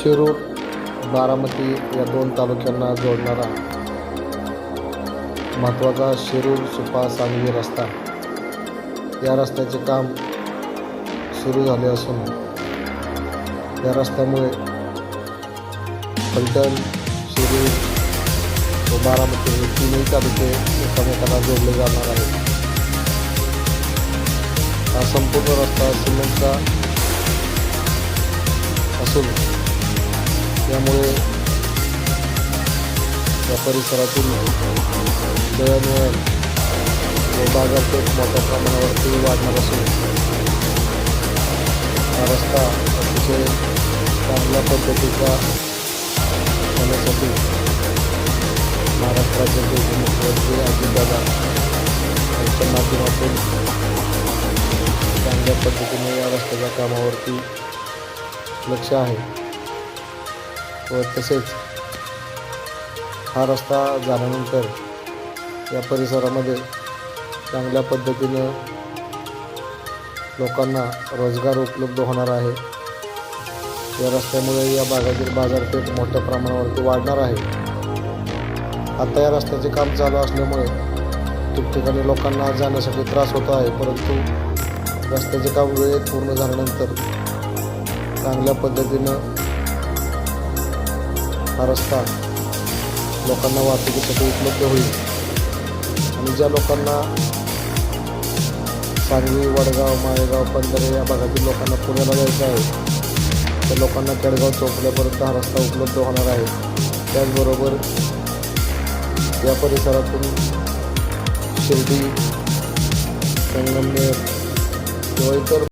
शिरूर बारामती या दोन तालुक्यांना जोडणारा महत्त्वाचा शिरूर सुपा सांगवी रस्ता. या रस्त्याचे काम सुरू झाले असून या रस्त्यामुळे फलटण शिरूर व बारामती हे तीनही तालुके एकमेकांना जोडले जाणार आहेत. हा संपूर्ण रस्ता सिमेंटचा असून त्यामुळे या परिसरातील दळणवळण व बाजारपेठ मोठ्या प्रमाणावरती वाढणार असून हा रस्ता अतिशय चांगल्या पद्धतीचा होण्यासाठी महाराष्ट्राचे उपमुख्यमंत्री अजितदादा यांच्या माध्यमातून चांगल्या पद्धतीने या रस्त्याच्या कामावरती लक्ष आहे. व तसेच हा रस्ता झाल्यानंतर या परिसरामध्ये चांगल्या पद्धतीनं लोकांना रोजगार उपलब्ध होणार आहे. या रस्त्यामुळे या भागातील बाजारपेठ मोठ्या प्रमाणावरती वाढणार आहे. आता या रस्त्याचे काम चालू असल्यामुळे ठिकठिकाणी लोकांना जाण्यासाठी त्रास होतो आहे. परंतु रस्त्याचे काम वेळेत पूर्ण झाल्यानंतर चांगल्या पद्धतीनं हा रस्ता लोकांना वाहतुकीसाठी उपलब्ध होईल. आणि ज्या लोकांना सांगली वडगाव माळेगाव पंधरे या भागातील लोकांना पुण्याला जायचं आहे त्या लोकांना केडगाव चौकल्यापर्यंत हा रस्ता उपलब्ध होणार आहे. त्याचबरोबर या परिसरातून शिर्डी संगमनेर किंवा इतर